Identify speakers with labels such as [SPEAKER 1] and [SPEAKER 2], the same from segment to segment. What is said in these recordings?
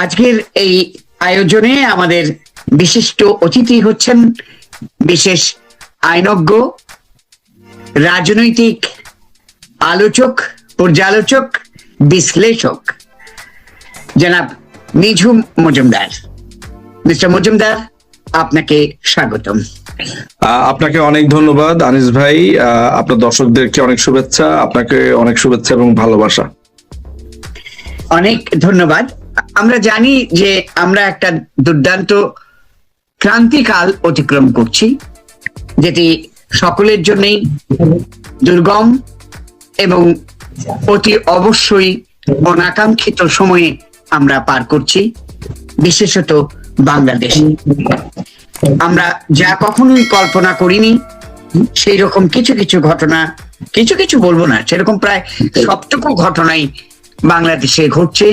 [SPEAKER 1] আজকের এই আয়োজনে আমাদের বিশিষ্ট অতিথি হচ্ছেন বিশেষ আইনজ্ঞ রাজনৈতিক আলোচক পর্যালোচক বিশ্লেষক জনাব নিঝুম মজুমদার। মিস্টার মজুমদার আপনাকে স্বাগতম।
[SPEAKER 2] আপনাকে অনেক ধন্যবাদ আনিস ভাই। আহ, আপনার দর্শকদেরকে অনেক শুভেচ্ছা আপনাকে অনেক শুভেচ্ছা এবং ভালোবাসা।
[SPEAKER 1] অনেক ধন্যবাদ। আমরা জানি যে আমরা একটা দুর্দান্ত ক্রান্তিকাল অতিক্রম করছি, যেটি সকলের জন্যই দুর্গম এবং অতি অবশ্যই অনাকাঙ্ক্ষিত সময়ে আমরা পার করছি, বিশেষত বাংলাদেশ। আমরা যা কখনোই কল্পনা করিনি, সেই রকম কিছু কিছু ঘটনা, কিছু কিছু বলব না, সেরকম প্রায় সবটুকু ঘটনাই বাংলাদেশে ঘটছে।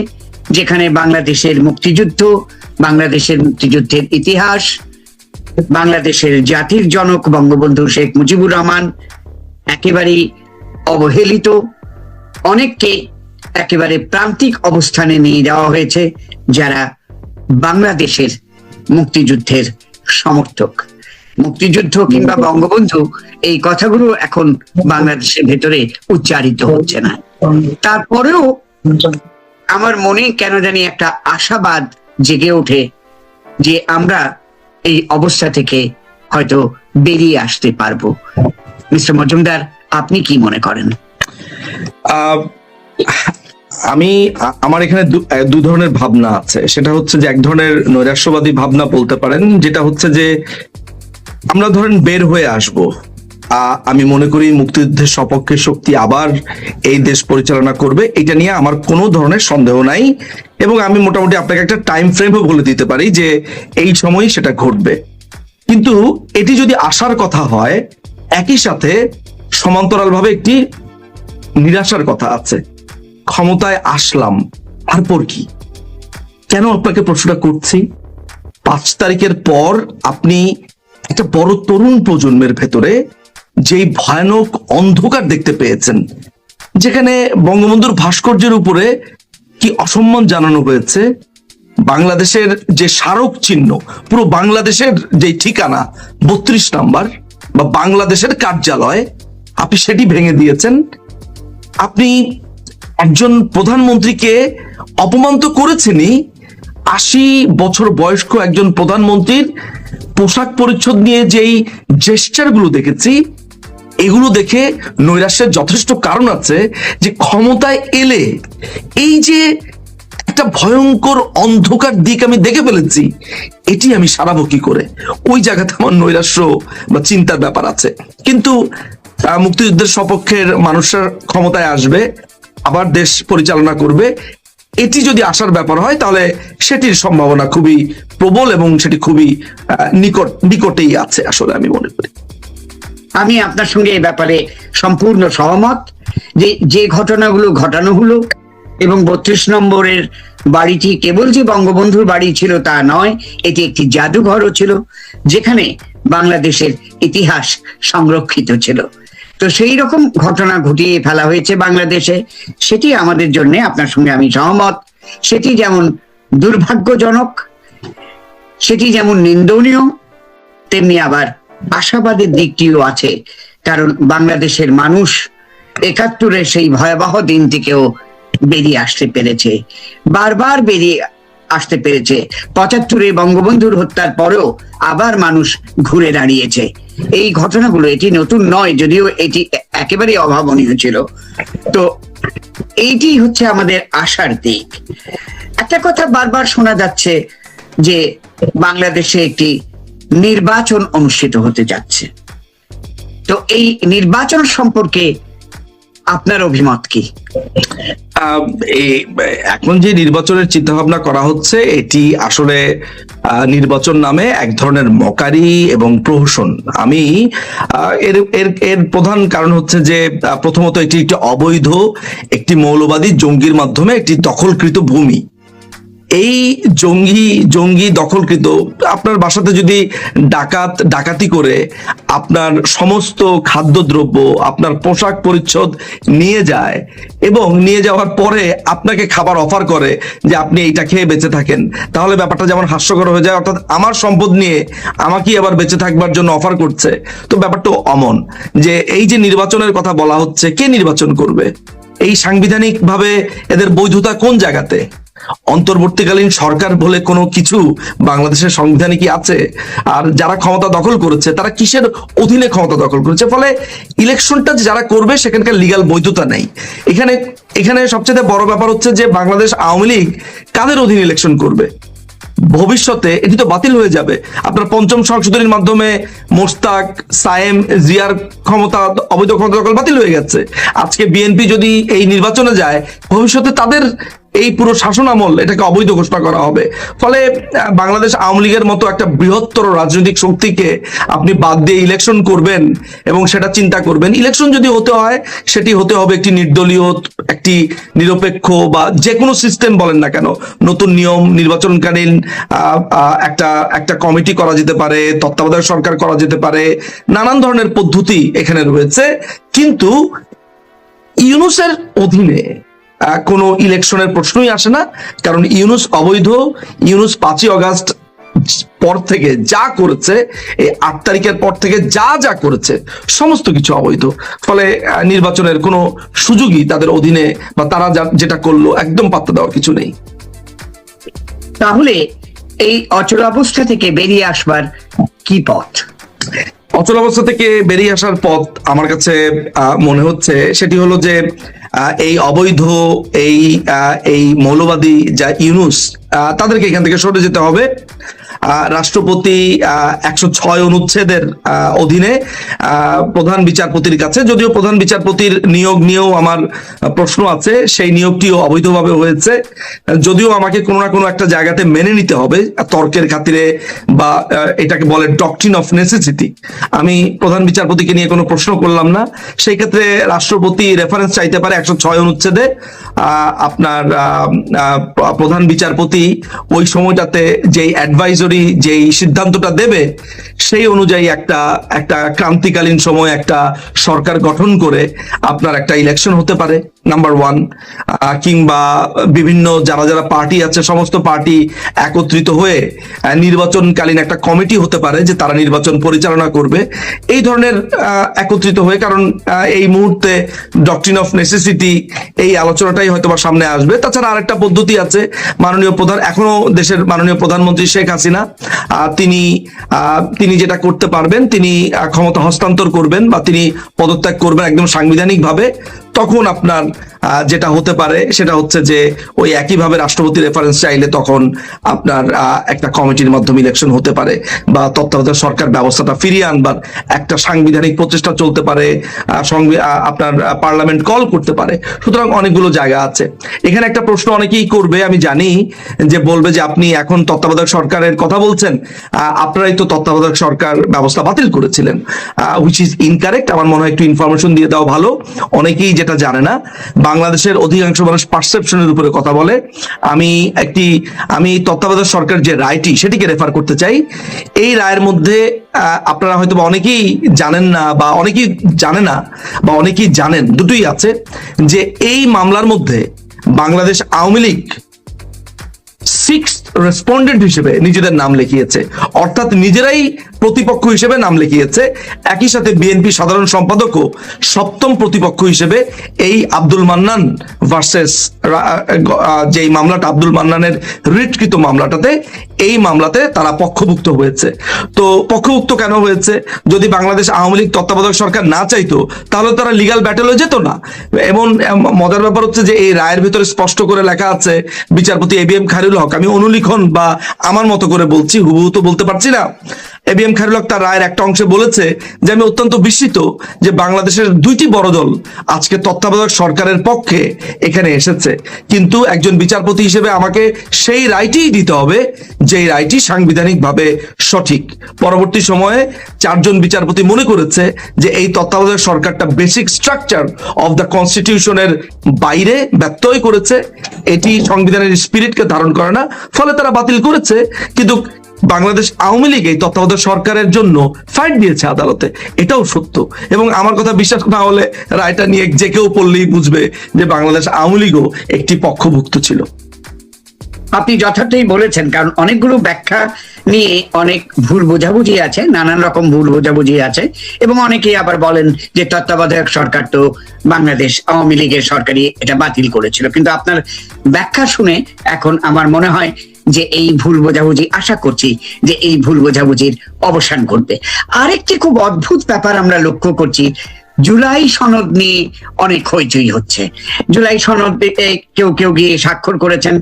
[SPEAKER 1] যেখানে বাংলাদেশের মুক্তিযুদ্ধ, বাংলাদেশের মুক্তিযুদ্ধের ইতিহাস, বাংলাদেশের জাতির জনক বঙ্গবন্ধু শেখ মুজিবুর রহমান একেবারেই অবহেলিত, অনেককে একেবারে প্রান্তিক অবস্থানে নিয়ে যাওয়া হয়েছে, যারা বাংলাদেশের মুক্তিযুদ্ধের সমর্থক। মুক্তিযুদ্ধ কিংবা বঙ্গবন্ধু, এই কথাগুলো এখন বাংলাদেশের ভেতরে উচ্চারিত হচ্ছে না। তারপরেও আমার মনে কেন জানি একটা আশাবাদ জেগে ওঠে যে আমরা এই অবস্থা থেকে হয়তো বেরিয়ে আসতে পারব। মিস্টার মজুমদার, আপনি কি মনে করেন?
[SPEAKER 2] আমি, আমার এখানে দু- ধরনের ভাবনা আছে। সেটা হচ্ছে যে এক ধরনের নৈরাশ্যবাদী ভাবনা বলতে পারেন, যেটা হচ্ছে যে আমরা ধরেন বের হয়ে আসব। আমি মনে করি মুক্তিযুদ্ধের সপক্ষে শক্তি আবার এই দেশ পরিচালনা করবে, এটা নিয়ে আমার কোনো ধরনের সন্দেহ নাই। এবং আমি মোটামুটি আপনাকে একটা টাইম ফ্রেমও বলে দিতে পারি যে এই সময়ই সেটা ঘটবে। কিন্তু এটি যদি আসার কথা হয়, একই সাথে সমান্তরালভাবে একটি নিরাশার কথা আছে। ক্ষমতায় আসলাম, তারপর কি? কেন আপনাকে প্রশ্নটা করছি? পাঁচ তারিখের পর আপনি একটা বড় তরুণ প্রজন্মের ভেতরে যেই ভয়ানক অন্ধকার দেখতে পেয়েছেন, যেখানে বঙ্গবন্ধুর ভাস্কর্যের উপরে কি অসম্মান জানানো হয়েছে, বাংলাদেশের যে স্মারক চিহ্ন, পুরো বাংলাদেশের যে ঠিকানা, বত্রিশ নাম্বার, বা বাংলাদেশের কার্যালয়, আপনি সেটি ভেঙে দিয়েছেন। আপনি একজন প্রধানমন্ত্রীকে অপমান তো করেছেনই, আশি বছর বয়স্ক একজন প্রধানমন্ত্রীর পোশাক পরিচ্ছদ নিয়ে যেই জেস্টারগুলো দেখেছি এগুলো দেখে নৈরাশ্যের যথেষ্ট কারণ আছে যে ক্ষমতায় এলে এই যে একটা ভয়ঙ্কর অন্ধকার দিক আমি দেখে ফেলেছি, এটি আমি সারাবো কি করে? ওই জায়গাতে আমার নৈরাশ্য বা চিন্তার ব্যাপার আছে। কিন্তু মুক্তিযুদ্ধের সপক্ষের মানুষের ক্ষমতায় আসবে, আবার দেশ পরিচালনা করবে, এটি যদি আসার ব্যাপার হয়, তাহলে সেটির সম্ভাবনা খুবই প্রবল এবং সেটি খুবই নিকট, নিকটেই আছে, আসলে আমি মনে করি।
[SPEAKER 1] আমি আপনার সঙ্গে এই ব্যাপারে সম্পূর্ণ সহমত যে যে ঘটনাগুলো ঘটানো হলো এবং বত্রিশ নম্বরের বাড়িটি কেবল যে বঙ্গবন্ধুর বাড়ি ছিল তা নয়, এটি একটি জাদুঘরও ছিল, যেখানে বাংলাদেশের ইতিহাস সংরক্ষিত ছিল। তো সেই রকম ঘটনা ঘটিয়ে ফেলা হয়েছে বাংলাদেশে, সেটি আমাদের জন্য আপনার সঙ্গে আমি সহমত। সেটি যেমন দুর্ভাগ্যজনক, সেটি যেমন নিন্দনীয়, তেমনি আবার আশাবাদের দিকটিও আছে, কারণ বাংলাদেশের মানুষ একাত্তরের সেই ভয়াবহ দিন থেকেও বেরিয়ে আসতে পেরেছে, বারবার বেরিয়ে আসতে পেরেছে। পঁচাত্তরে বঙ্গবন্ধুর হত্যার পরেও আবার মানুষ ঘুরে দাঁড়িয়েছে। এই ঘটনাগুলো এটি নতুন নয়, যদিও এটি একেবারে অভাবনীয় ছিল। তো এইটি হচ্ছে আমাদের আশার দিক। একটা কথা বারবার শোনা যাচ্ছে যে বাংলাদেশে একটি নির্বাচন অনুষ্ঠিত হতে যাচ্ছে। তো এই নির্বাচন সম্পর্কে আপনার অভিমত কি?
[SPEAKER 2] এখন যে নির্বাচনের চিন্তা ভাবনা করা হচ্ছে, এটি আসলে নির্বাচন নামে এক ধরনের মকারি এবং প্রহসন। আমি এর এর এর প্রধান কারণ হচ্ছে যে প্রথমত এটি একটি অবৈধ, একটি মৌলবাদী জঙ্গির মাধ্যমে একটি দখলকৃত ভূমি। এই জঙ্গি জঙ্গি দখলকৃত, আপনার বাসাতে যদি ডাকাত, ডাকাতি করে আপনার সমস্ত খাদ্যদ্রব্য, আপনার পোশাক পরিচ্ছদ নিয়ে যায় এবং নিয়ে যাওয়ার পরে আপনাকে খাবার অফার করে যে আপনি এইটা খেয়ে বেঁচে থাকেন, তাহলে ব্যাপারটা যেমন হাস্যকর হয়ে যায়, অর্থাৎ আমার সম্পদ নিয়ে আমাকেই আবার বেঁচে থাকবার জন্য অফার করছে। তো ব্যাপারটা অমন যে এই যে নির্বাচনের কথা বলা হচ্ছে, কে নির্বাচন করবে? এই সাংবিধানিকভাবে এদের বৈধতা কোন জায়গাতে? অন্তর্বর্তীকালীন সরকার বলে কোনো কিছু বাংলাদেশের সংবিধানে কি আছে? আর যারা ক্ষমতা দখল করেছে, তারা কিসের অধীনে ক্ষমতা দখল করেছে? ফলে ইলেকশনটা যারা করবে, সেখানকার লিগাল বৈধতা নেই। এখানে এখানে সবচেয়ে বড় ব্যাপার হচ্ছে যে বাংলাদেশ আওয়ামী লীগ কাদের অধীনে ইলেকশন করবে? ভবিষ্যতে এটি তো বাতিল হয়ে যাবে। আপনার পঞ্চম সংশোধনীর মাধ্যমে মোস্তাক সায়েম, জিয়ার ক্ষমতা, অবৈধ ক্ষমতা দখল বাতিল হয়ে গেছে। আজকে বিএনপি যদি এই নির্বাচনে যায়, ভবিষ্যতে তাদের এই পুরো শাসন আমল এটাকে অবৈধ ঘোষণা করা হবে। ফলে বাংলাদেশ আওয়ামী লীগের মতো একটা বৃহত্তর রাজনৈতিক শক্তিকে আপনি বাদ দিয়ে ইলেকশন করবেন এবং সেটা চিন্তা করবেন। ইলেকশন যদি হতে হয়, সেটি হতে হবে একটি নির্দলীয়, একটি নিরপেক্ষ বা যে কোনো সিস্টেম বলেন না কেন, নতুন নিয়ম, নির্বাচনকালীন একটা একটা কমিটি করা যেতে পারে, তত্ত্বাবধায়ক সরকার করা যেতে পারে, নানান ধরনের পদ্ধতি এখানে রয়েছে। কিন্তু ইউনুসের অধীনে কোনো ইলেকশনের প্রশ্নই আসে না কারণ ইউনুস অবৈধ ইউনুস পাঁচই অগাস্ট পর থেকে যা করেছে এই আট তারিখের পর থেকে যা যা করেছে সমস্ত কিছু অবৈধ। ফলে নির্বাচনের কোনো সুযোগই তাদের অধীনে বা তারা যেটা করল একদম পাত্তা দেওয়ার কিছু নেই।
[SPEAKER 1] তাহলে এই অচল অবস্থা থেকে বেরিয়ে আসবার কি পথ?
[SPEAKER 2] অচল অবস্থা থেকে বেরিয়ে আসার পথ আমার কাছে আহ, মনে হচ্ছে সেটি হলো যে এই অবৈধ এই এই মৌলবাদী যা ইউনুস তাদেরকে এখান থেকে সরে যেতে হবে। রাষ্ট্রপতি একশো ছয় অনুচ্ছেদের অধীনে প্রধান বিচারপতির কাছে, যদিও প্রধান বিচারপতির নিয়োগ নিয়েও আমার প্রশ্ন আছে, সেই নিয়োগটিও অবৈধভাবে হয়েছে। যদিও আমাকে কোনো না কোনো একটা জায়গাতে মেনে নিতে হবে, তর্কের খাতিরে বা এটাকে বলে ডকট্রিন অফ নেসেসিটি আমি প্রধান বিচারপতিকে নিয়ে কোনো প্রশ্ন করলাম না। সেই ক্ষেত্রে রাষ্ট্রপতি রেফারেন্স চাইতে পারে একশো ছয় অনুচ্ছেদে। আপনার প্রধান বিচারপতি ওই সময়টাতে যেই অ্যাডভাইজরি যেই সিদ্ধান্তটা দেবে, সেই অনুযায়ী একটা একটা ক্রান্তিকালীন সময় একটা সরকার গঠন করে আপনার একটা ইলেকশন হতে পারে। নাম্বার ওয়ান কিংবা বিভিন্ন যারা যারা পার্টি আছে, সমস্ত পার্টি একত্রিত হয়ে নির্বাচনকালীন একটা কমিটি হতে পারে যে তারা নির্বাচন পরিচালনা করবে। এই ধরনের একত্রিত হয়ে, কারণ এই মুহূর্তে ডকট্রিন অফ নেসেসিটি এই আলোচনাটাই হয়তো বা সামনে আসবে। তাছাড়া আরেকটা পদ্ধতি আছে, মাননীয় প্রধান, এখনও দেশের মাননীয় প্রধানমন্ত্রী শেখ হাসিনা তিনি তিনি যেটা করতে পারবেন, তিনি ক্ষমতা হস্তান্তর করবেন বা তিনি পদত্যাগ করবেন একদম সাংবিধানিক ভাবে তখন আপনার যেটা হতে পারে, সেটা হচ্ছে যে ওই একইভাবে রাষ্ট্রপতি রেফারেন্স চাইলে তখন আপনার একটা কমিটির মাধ্যমে ইলেকশন হতে পারে বা তত্ত্বাবধায়ক সরকার ব্যবস্থাটা ফিরিয়ে আনবার একটা সাংবিধানিক প্রচেষ্টা চলতে পারে আপনার পার্লামেন্ট কল করতে পারে। সুতরাং অনেকগুলো জায়গা আছে। এখানে একটা প্রশ্ন অনেকেই করবে, আমি জানি, যে বলবে যে আপনি এখন তত্ত্বাবধায়ক সরকারের কথা বলছেন আপনারাই তো তত্ত্বাবধায়ক সরকার ব্যবস্থা বাতিল করেছিলেন। হুইচ ইজ ইনকারেক্ট আমার মনে হয় একটু ইনফরমেশন দিয়ে দেওয়া ভালো। অনেকেই যেটা জানে না বাংলাদেশের অধিকাংশ মানুষ পারসেপশনের উপরে কথা বলে। আমি একটি, আমি তত্ত্বাবধায়ক সরকার যে রায়টি, সেটিকে রেফার করতে চাই। এই রায়ের মধ্যে আপনারা হয়তো অনেকেই জানেন না বা অনেকেই জানে না বা অনেকেই জানেন, দুটোই আছে, যে এই মামলার মধ্যে বাংলাদেশ আওয়ামী লীগ সিক্স রেসপন্ডেন্ট হিসেবে নিজেদের নাম লিখিয়েছে। অর্থাৎ নিজেরাই প্রতিপক্ষ হিসেবে নাম লিখিয়েছে। একই সাথে বিএনপি সাধারণ সম্পাদকও সপ্তম প্রতিপক্ষ হিসেবে এই আব্দুল মান্নান ভার্সেস যেই মামলাটা আব্দুল মান্নানের রিটকৃত মামলাটাতে এই মামলাতে তারা পক্ষভুক্ত হয়েছে। তো পক্ষভুক্ত কেন হয়েছে? যদি বাংলাদেশ আওয়ামী লীগ তত্ত্বাবধায়ক সরকার না চাইতো তাহলে তারা লিগাল ব্যাটেলে যেত না। এমন এম, মজার ব্যাপার হচ্ছে যে এই রায়ের ভিতরে স্পষ্ট করে লেখা আছে বিচারপতি A B M Khairul Haque আমি অনুলিখন বা আমার মতো করে বলছি হুবহু তো বলতে পারছি না। এ বি এম খায়রুল তার রায়ের একটা অংশে বলেছে যে, আমি অত্যন্ত বিস্মিত যে বাংলাদেশের দুইটি বড় দল আজকে তত্ত্বাবধায়ক সরকারের পক্ষে এখানে এসেছে। কিন্তু একজন বিচারপতি হিসেবে আমাকে সেই রায়টিই দিতে হবে যে রায়টি সাংবিধানিকভাবে সঠিক। পরবর্তী সময়ে চারজন বিচারপতি মনে করেছে যে, এই তত্ত্বাবধায়ক সরকারটা বেসিক স্ট্রাকচার অফ দ্য কনস্টিটিউশনের বাইরে ব্যত্যয় করেছে। এটি সংবিধানের স্পিরিটকে ধারণ করে না। ফলে তারা বাতিল করেছে। কিন্তু বাংলাদেশ আওয়ামী লীগ এই তত্ত্বাবধায়ক সরকারের জন্য ফাইট দিয়েছে আদালতে। এটাও সত্য। এবং আমার কথা বিশ্বাস না হলে রায়টা নিয়ে যে কেউ পড়লেই বুঝবে যে বাংলাদেশ আওয়ামী লীগও একটি পক্ষভুক্ত ছিল।
[SPEAKER 1] আপনি যথার্থই বলেছেন, কারণ অনেকগুলো ব্যাখ্যা নিয়ে অনেক ভুল বোঝাবুঝি আছে, নানান রকম ভুল বোঝাবুঝি আছে, এবং অনেকেই আবার বলেন যে তত্ত্বাবধায়ক সরকার তো বাংলাদেশ আওয়ামী লীগের সরকারই এটা বাতিল করেছিল। কিন্তু আপনার ব্যাখ্যা শুনে এখন আমার মনে হয় যে এই ভুল বোঝাবুঝি আশা করছি যে এই ভুল বোঝাবুঝির অবসান করবে আরেকটি খুব অদ্ভুত ব্যাপার আমরা লক্ষ্য করছি, জুলাই সনদ নিয়ে অনেক হইচই হচ্ছে। জুলাই সনদ কেউ কেউ গিয়ে স্বাক্ষর করেছেন,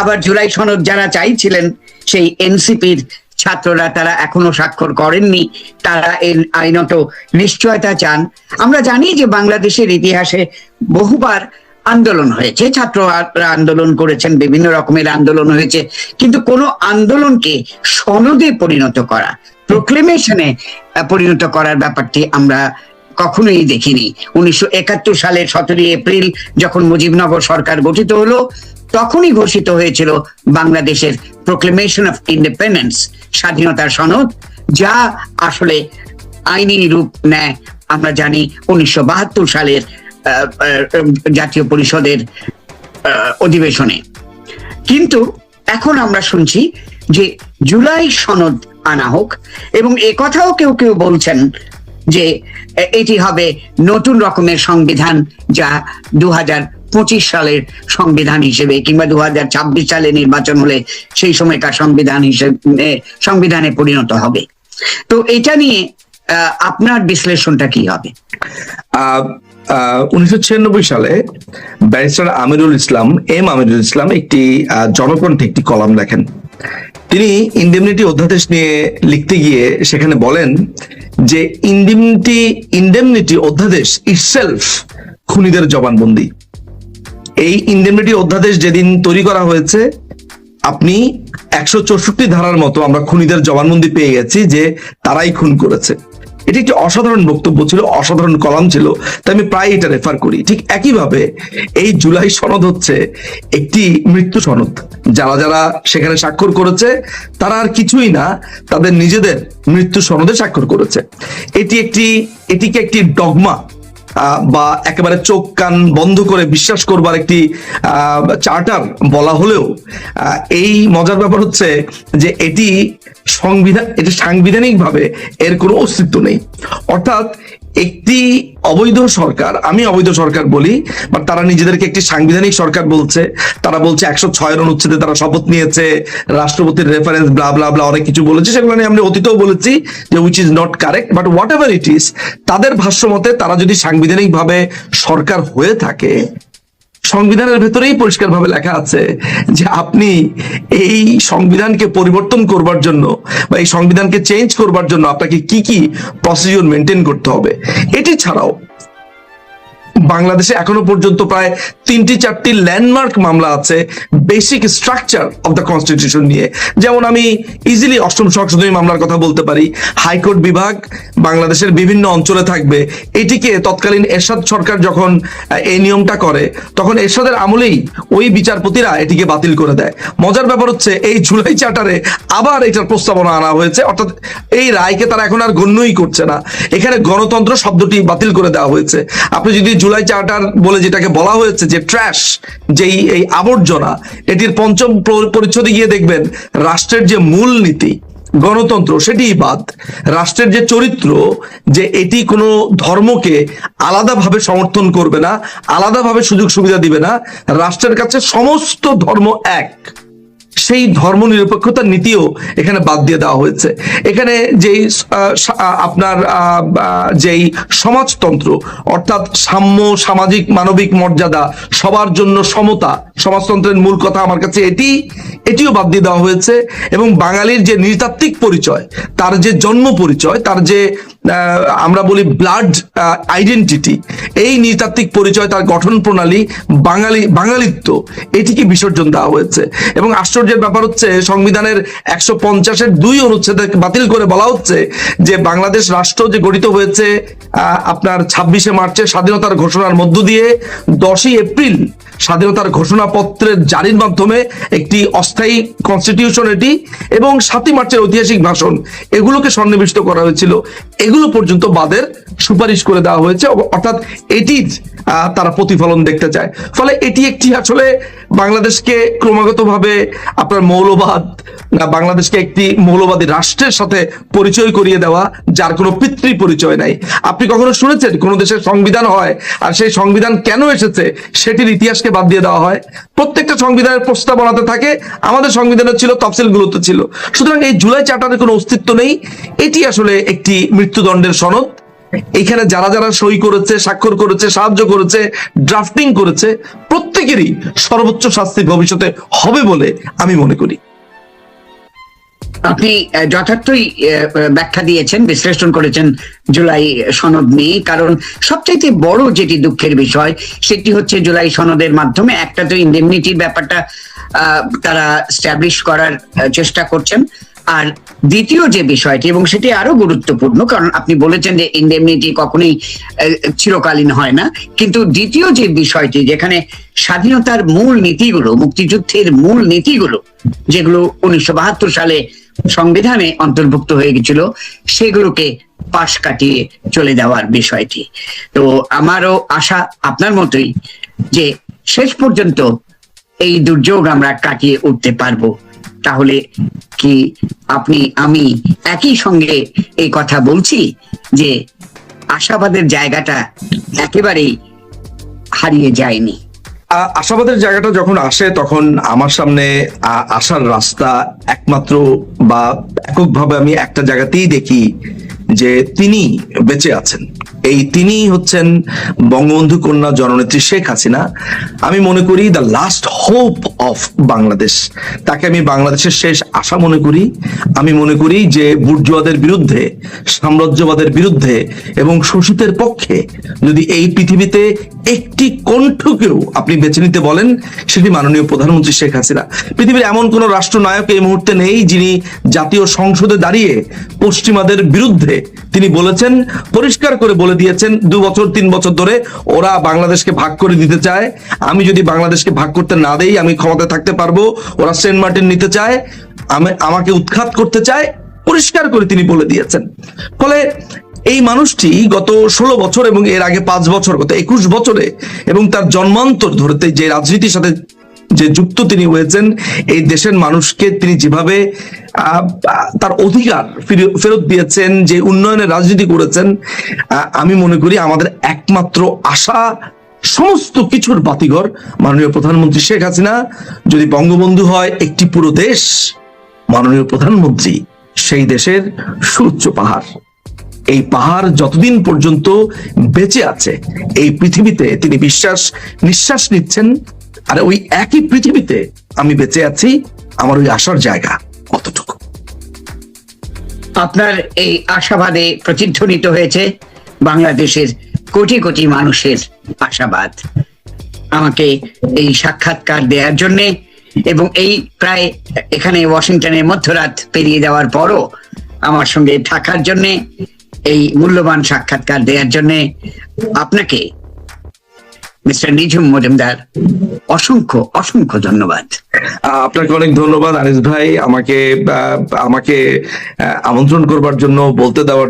[SPEAKER 1] আবার জুলাই সনদ যারা চাইছিলেন, সেই এনসিপির ছাত্ররা তারা এখনও স্বাক্ষর করেননি, তারা এর আইনত নিশ্চয়তা চান। আমরা জানি যে বাংলাদেশের ইতিহাসে বহুবার আন্দোলন হয়েছে, ছাত্ররা আন্দোলন করেছেন, বিভিন্ন রকমের আন্দোলন হয়েছে, কিন্তু কোনো আন্দোলনকে সনদে পরিণত করা প্রোক্লেমেশনে পরিণত করার ব্যাপারটি আমরা কখনোই দেখিনি। উনিশশো একাত্তর সালের সতেরোই এপ্রিল যখন মুজিবনগর সরকার গঠিত হলো, তখনই ঘোষিত হয়েছিল বাংলাদেশের প্রোক্লেমেশন অফ ইন্ডিপেন্ডেন্স স্বাধীনতার সনদ, যা আসলে আইনি রূপ নেয়, আমরা জানি উনিশশো বাহাত্তর সালের জাতীয় পরিষদের অধিবেশনে। কিন্তু এখন আমরা শুনছি যে জুলাই সনদ আনা হোক, এবং কথাও কেউ কেউ বলছেন যে এটি হবে নতুন রকমের সংবিধান যা দু পঁচিশ সালের সংবিধান হিসেবে কিংবা দু ছাব্বিশ সালে নির্বাচন হলে সেই সময়কার সংবিধান হিসেবে সংবিধানে পরিণত হবে। তো এটা নিয়ে আপনার বিশ্লেষণটা কি হবে?
[SPEAKER 2] উনিশশো ছিয়ানব্বই সালে ব্যারিস্টার আমিরুল ইসলাম, এম আমিরুল ইসলাম একটি জনকণ্ঠে একটি কলাম লেখেন। তিনি ইন্ডেমনিটি অধ্যাদেশ নিয়ে লিখতে গিয়ে সেখানে বলেন যে ইন্ডেমনিটি ইন্ডেমনিটি অধ্যাদেশ ইটসেলফ খুনিদের জবানবন্দি। এই ইন্ডেমনিটি অধ্যাদেশ যেদিন তৈরি করা হয়েছে, আপনি একশো চৌষট্টি ধারার মতো আমরা খুনিদের জবানবন্দি পেয়ে গেছি যে তারাই খুন করেছে। এটি একটি অসাধারণ বক্তব্য ছিল, অসাধারণ কলাম ছিল, তাই আমি প্রায় এটা রেফার করি। ঠিক একইভাবে এই জুলাই সনদ হচ্ছে একটি মৃত্যু সনদ। যারা যারা সেখানে স্বাক্ষর করেছে, তারা আর কিছুই না, তাদের নিজেদের মৃত্যু সনদে স্বাক্ষর করেছে। এটি একটি, এটিকে একটি ডগমা বা একেবারে চোখ কান বন্ধ করে বিশ্বাস করবার একটি চার্টার বলা হলেও এই মজার ব্যাপার হচ্ছে যে এটি সংবিধান এটি সাংবিধানিক ভাবে এর কোনো অস্তিত্ব নেই। অর্থাৎ একটি অবৈধ সরকার, আমি অবৈধ সরকার বলি বা তারা নিজেদেরকে একটি সাংবিধানিক সরকার বলছে। তারা বলছে একশো ছয় রন উচ্ছেদে তারা শপথ নিয়েছে, রাষ্ট্রপতির রেফারেন্স ব্লা ব্লা ব্লা অনেক কিছু বলেছে, সেগুলো নিয়ে আমরা অতীতেও বলেছি যে which is not correct but whatever it is তাদের ভাষ্য মতে তারা যদি সাংবিধানিকভাবে সরকার হয়ে থাকে সংবিধানের ভেতরেই পরিষ্কারভাবে লেখা আছে যে আপনি এই সংবিধানকে পরিবর্তন করবার জন্য বা এই সংবিধানকে চেঞ্জ করবার জন্য আপনাকে কি কি প্রসিডিওর মেনটেন করতে হবে। এটি ছাড়াও বাংলাদেশে এখনও পর্যন্ত প্রায় তিনটি চারটি ল্যান্ডমার্ক মামলা আছে basic structure of the constitution নিয়ে। যেমন আমি ইজিলি অষ্টম সংশোধনী মামলার কথা বলতে পারি। হাইকোর্ট বিভাগ বাংলাদেশের বিভিন্ন অঞ্চলে থাকবে। এটিকে তৎকালীন এরশাদ সরকার যখন এই নিয়মটা করে, তখন এরশাদের আমলেই ওই বিচারপতিরা এটিকে বাতিল করে দেয়। মজার ব্যাপার হচ্ছে, এই জুলাই চার্টারে আবার এটার প্রস্তাবনা আনা হয়েছে। অর্থাৎ এই রায়কে তারা এখন আর গণ্যই করছে না। এখানে গণতন্ত্র শব্দটি বাতিল করে দেওয়া হয়েছে। আপনি যদি জুলাই চার্টার বলে যেটাকে বলা হয়েছে, যে ট্র্যাশ যেই এই আবর্জনা, এটির পঞ্চম পরিচ্ছদে গিয়ে দেখবেন রাষ্ট্রের যে মূল নীতি গণতন্ত্র, সেটিই বাদ। রাষ্ট্রের যে চরিত্র, যে এটি কোনো ধর্মকে আলাদাভাবে সমর্থন করবে না, আলাদাভাবে সুযোগ সুবিধা দিবে না, রাষ্ট্রের কাছে সমস্ত ধর্ম এক। সেই ধর্ম নিরপেক্ষতার নীতিও এখানে বাদ দিয়ে দেওয়া হয়েছে। এখানে যেই আপনার যেই সমাজতন্ত্র, অর্থাৎ সাম্য, সামাজিক, মানবিক মর্যাদা, সবার জন্য সমতা, সমাজতন্ত্রের মূল কথা আমার কাছে এটি, এটিও বাদ দিয়ে দেওয়া হয়েছে। এবং বাঙালির যে নৃতাত্ত্বিক পরিচয়, তার যে জন্ম পরিচয়, তার যে আমরা বলি ব্লাড আইডেন্টিটি এই নৃতাত্ত্বিক পরিচয়, তার গঠন প্রণালী, বাঙালি, বাঙালিত্ব, এটিকে বিসর্জন দেওয়া হয়েছে। এবং আশ্চর্যের ব্যাপার হচ্ছে, সংবিধানের একশো পঞ্চাশের দুই অনুচ্ছেদ বাতিল করে বলা হচ্ছে যে, বাংলাদেশ রাষ্ট্র যে গঠিত হয়েছে আপনার ছাব্বিশে মার্চের স্বাধীনতার ঘোষণার মধ্য দিয়ে, দশই এপ্রিল স্বাধীনতার ঘোষণাপত্রের জারির মাধ্যমে একটি অস্থায়ী কনস্টিটিউশন এটি এবং সাতই মার্চের ঐতিহাসিক ভাষণ, এগুলোকে সন্নিবিষ্ট করা হয়েছিল। এগুলো পর্যন্ত বাদের সুপারিশ করে দেওয়া হয়েছে অর্থাৎ এটির তারা প্রতিফলন দেখতে চায়। ফলে এটি একটি আসলে বাংলাদেশকে ক্রমাগতভাবে আপনার মৌলবাদ বাংলাদেশকে একটি মৌলবাদী রাষ্ট্রের সাথে পরিচয় করিয়ে দেওয়া, যার কোনো পিতৃ পরিচয় নাই। আপনি কখনো শুনেছেন কোন দেশের সংবিধান হয় আর সেই সংবিধান কেন এসেছে সেটির ইতিহাসকে বাদ দিয়ে দেওয়া হয়? প্রত্যেকটা সংবিধানের প্রস্তাবনাতে থাকে, আমাদের সংবিধানে ছিল, তফসিলগুলোতে ছিল। সুতরাং এই জুলাই চার্টারের কোনো অস্তিত্ব নেই। এটি আসলে একটি মৃত্যুদণ্ডের সনদ। এখানে যারা যারা সই করেছে, স্বাক্ষর করেছে, সাহায্য করেছে ড্রাফটিং করেছে, প্রত্যেকেরই সর্বোচ্চ শাস্তি ভবিষ্যতে হবে বলে আমি মনে করি।
[SPEAKER 1] আপনি যথার্থই ব্যাখ্যা দিয়েছেন, বিশ্লেষণ করেছেন জুলাই সনদ নিয়ে। কারণ সবচাইতে বড় যেটি দুঃখের বিষয়, সেটি হচ্ছে জুলাই সনদের মাধ্যমে একটা তো ইন্ডেমনিটির ব্যাপারটা তারা স্ট্যাবলিশ করার চেষ্টা করছেন। আর দ্বিতীয় যে বিষয়টি, এবং সেটি আরও গুরুত্বপূর্ণ, কারণ আপনি বলেছেন যে ইন্ডেমনিটি কখনোই চিরকালীন হয় না, কিন্তু দ্বিতীয় যে বিষয়টি, যেখানে স্বাধীনতার মূল নীতিগুলো, মুক্তিযুদ্ধের মূল নীতিগুলো, যেগুলো উনিশশো বাহাত্তর সালে সংবিধানে অন্তর্ভুক্ত হয়ে গেছিল, সেগুলোকে পাশ কাটিয়ে চলে যাওয়ার বিষয়টি। তো আমারও আশা আপনার মতোই যে শেষ পর্যন্ত এই দুর্যোগ আমরা কাটিয়ে উঠতে পারব। তাহলে কি আপনি, আমি একই সঙ্গে এই কথা বলছি যে আশাবাদের জায়গাটা একেবারেই হারিয়ে যায়নি?
[SPEAKER 2] আশাবাদের জায়গাটা যখন আসে, তখন আমার সামনে আসার রাস্তা একমাত্র বা এককভাবে আমি একটা জায়গাতেই দেখি যে তিনি বেঁচে আছেন। এই তিনি হচ্ছেন বঙ্গবন্ধু কন্যা জননেত্রী শেখ হাসিনা। আমি মনে করি the last hope of Bangladesh. তাকে আমি বাংলাদেশের শেষ আশা মনে করি। আমি মনে করি যে বুর্জুয়াদের বিরুদ্ধে, সাম্রাজ্যবাদের বিরুদ্ধে এবং শোষিতের পক্ষে যদি এই পৃথিবীতে একটি কণ্ঠকেও আপনি বেছে নিতে বলেন, সেটি মাননীয় প্রধানমন্ত্রী শেখ হাসিনা। পৃথিবীর এমন কোন রাষ্ট্রনায়ক এই মুহূর্তে নেই যিনি জাতীয় সংসদে দাঁড়িয়ে পশ্চিমাদের বিরুদ্ধে তিনি বলেছেন, পরিষ্কার করে বলে দিয়েছেন দু বছর, তিন বছর ধরে। ওরা বাংলাদেশকে ভাগ করে দিতে চায়। আমি যদি বাংলাদেশকে ভাগ করতে না দেই, আমি ক্ষমতায় থাকতে পারব। ওরা সেন্ট মার্টিন নিতে চায়। আমি, আমাকে উৎখাত করতে চায়। পরিষ্কার করে তিনি বলে দিয়েছেন। ফলে এই মানুষটি গত ষোলো বছর এবং এর আগে পাঁচ বছর, গত একুশ বছরে এবং তার জন্মান্তর ধরতে যে রাজনীতির সাথে যে যুক্ত তিনি হয়েছেন, এই দেশের মানুষকে তিনি যেভাবে তার অধিকার ফেরত দিয়েছেন, যে উন্নয়নের রাজনীতি করেছেন আমি মনে করি আমাদের একমাত্র আশা সমস্ত কিছুর বাতিঘর মাননীয় প্রধানমন্ত্রী শেখ হাসিনা। যদি বঙ্গবন্ধু হয় একটি পুরো দেশ, মাননীয় প্রধানমন্ত্রী সেই দেশের সুউচ্চ পাহাড়। এই পাহাড় যতদিন পর্যন্ত বেঁচে আছে, এই পৃথিবীতে তিনি বিশ্বাস, নিঃশ্বাস নিচ্ছেন। আর ওই একই পৃথিবীতে আমি বেঁচে আছি, আমার ওই আসার জায়গা কতটুকু?
[SPEAKER 1] আপনার এই আশাবাদে প্রতিধ্বনিত হয়েছে বাংলাদেশের কোটি কোটি মানুষের আশাবাদ। আমাকে এই সাক্ষাৎকার দেওয়ার জন্য এবং এই প্রায় এখানে ওয়াশিংটনের মধ্যরাত পেরিয়ে যাওয়ার পরও আমার সঙ্গে থাকার জন্যে, এই মূল্যবান সাক্ষাৎকার দেওয়ার জন্যে আপনাকে মিস্টার নিঝুম মজুমদার, অসংখ্য অসংখ্য ধন্যবাদ।
[SPEAKER 2] আপনাকে অনেক ধন্যবাদ আনিস ভাই। আমাকে আমাকে আমন্ত্রণ করবার জন্য বলতে দেওয়ার